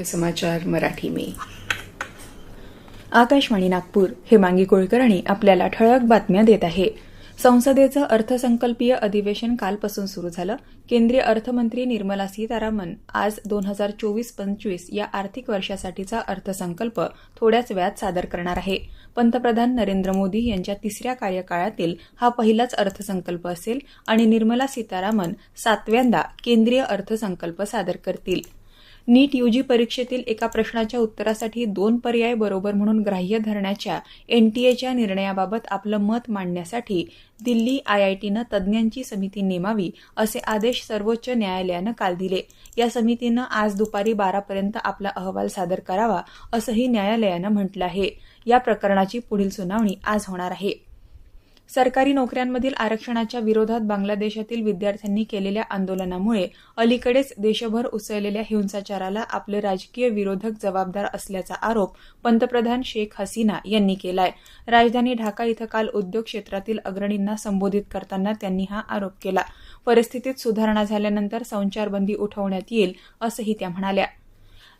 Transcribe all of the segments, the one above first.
मुख्य समाचार मराठी में. आकाशवाणी नागपूर हेमांगी कुलकर्णी आपल्याला ठळक बातम्या देत आहे. संसदेचं अर्थसंकल्पीय अधिवेशन कालपासून सुरू झालं. केंद्रीय अर्थमंत्री निर्मला सीतारामन आज दोन हजार चोवीस पंचवीस या आर्थिक वर्षासाठीचा अर्थसंकल्प थोड्याच वेळात सादर करणार आहे. पंतप्रधान नरेंद्र मोदी यांच्या तिसऱ्या कार्यकाळातील हा पहिलाच अर्थसंकल्प असेल आणि निर्मला सीतारामन सातव्यांदा केंद्रीय अर्थसंकल्प सादर करतील. नीट यूजी परीक्षेतील एका प्रश्नाच्या उत्तरासाठी दोन पर्याय बरोबर म्हणून ग्राह्य धरण्याच्या एनटीएच्या निर्णयाबाबत आपलं मत मांडण्यासाठी दिल्ली आयआयटीनं तज्ज्ञांची समिती नेमावी असे आदेश सर्वोच्च न्यायालयानं काल दिले. या समितीनं आज दुपारी बारापर्यंत आपला अहवाल सादर करावा असंही न्यायालयानं म्हटलं आहे. या प्रकरणाची पुढील सुनावणी आज होणार आहे. सरकारी नोकऱ्यांमधील आरक्षणाच्या विरोधात बांगलादेशातील विद्यार्थ्यांनी केलेल्या आंदोलनामुळे अलीकडेच देशभर उसळलेल्या हिंसाचाराला आपले राजकीय विरोधक जबाबदार असल्याचा आरोप पंतप्रधान शेख हसीना यांनी केलाय. राजधानी ढाका इथं काल उद्योग क्षेत्रातील अग्रणींना संबोधित करताना त्यांनी हा आरोप केला. परिस्थितीत सुधारणा झाल्यानंतर संचारबंदी उठवण्यात येईल असंही त्या म्हणाल्या.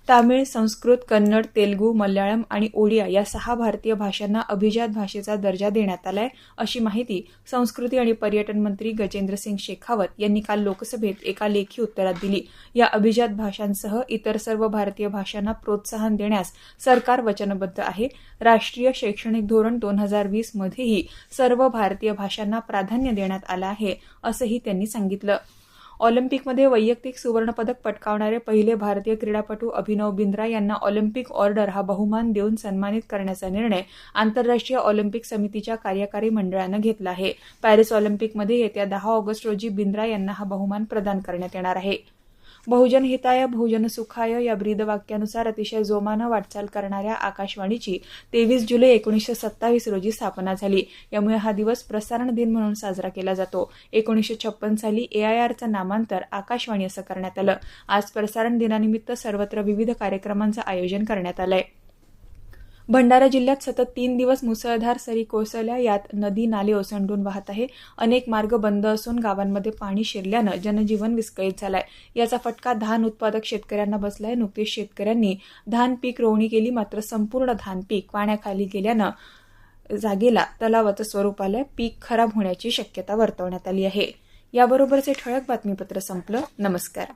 तामिळ संस्कृत कन्नड तेलगू मल्याळम आणि ओडिया या सहा भारतीय भाषांना अभिजात भाषेचा दर्जा देण्यात आलाय अशी माहिती संस्कृती आणि पर्यटन मंत्री गजेंद्र सिंग शेखावत यांनी काल लोकसभेत एका लेखी उत्तरात दिली. या अभिजात भाषांसह इतर सर्व भारतीय भाषांना प्रोत्साहन देण्यास सरकार वचनबद्ध आहे. राष्ट्रीय शैक्षणिक धोरण दोन हजार वीस मध्येही सर्व भारतीय भाषांना प्राधान्य देण्यात आलं आहे असंही त्यांनी सांगितलं. ऑलिम्पिकमध्ये वैयक्तिक सुवर्णपदक पटकावणारे पहिले भारतीय क्रीडापटू अभिनव बिंद्रा यांना ऑलिम्पिक ऑर्डर हा बहुमान देऊन सन्मानित करण्याचा निर्णय आंतरराष्ट्रीय ऑलिम्पिक समितीच्या कार्यकारी मंडळानं घेतला आहे. पॅरिस ऑलिम्पिकमध्ये येत्या दहा ऑगस्ट रोजी बिंद्रा यांना हा बहुमान प्रदान करण्यात येणार आहे. बहुजन हिताय बहुजन सुखाय या ब्रीदवाक्यानुसार अतिशय जोमानं वाटचाल करणाऱ्या आकाशवाणीची तेवीस जुलै एकोणीसशे सत्तावीस रोजी स्थापना झाली. यामुळे हा दिवस प्रसारण दिन म्हणून साजरा केला जातो. एकोणीसशे छप्पन साली एआयआरचं नामांतर आकाशवाणी असं करण्यात आलं. आज प्रसारण दिनानिमित्त सर्वत्र विविध कार्यक्रमांचं आयोजन करण्यात आलंय. भंडारा जिल्ह्यात सतत तीन दिवस मुसळधार सरी कोसळल्या. यात नदी नाले ओसंडून वाहत आहे. अनेक मार्ग बंद असून गावांमध्ये पाणी शिरल्यानं जनजीवन विस्कळीत झालंय. याचा फटका धान उत्पादक शेतकऱ्यांना बसलाय. नुकतीच शेतकऱ्यांनी धान पीक रोवणी केली. मात्र संपूर्ण धान पीक पाण्याखाली गेल्यानं जागेला तलावाचं स्वरूप आलंय. पीक खराब होण्याची शक्यता वर्तवण्यात आली आहे. याबरोबरचे ठळक बातमीपत्र संपलं. नमस्कार.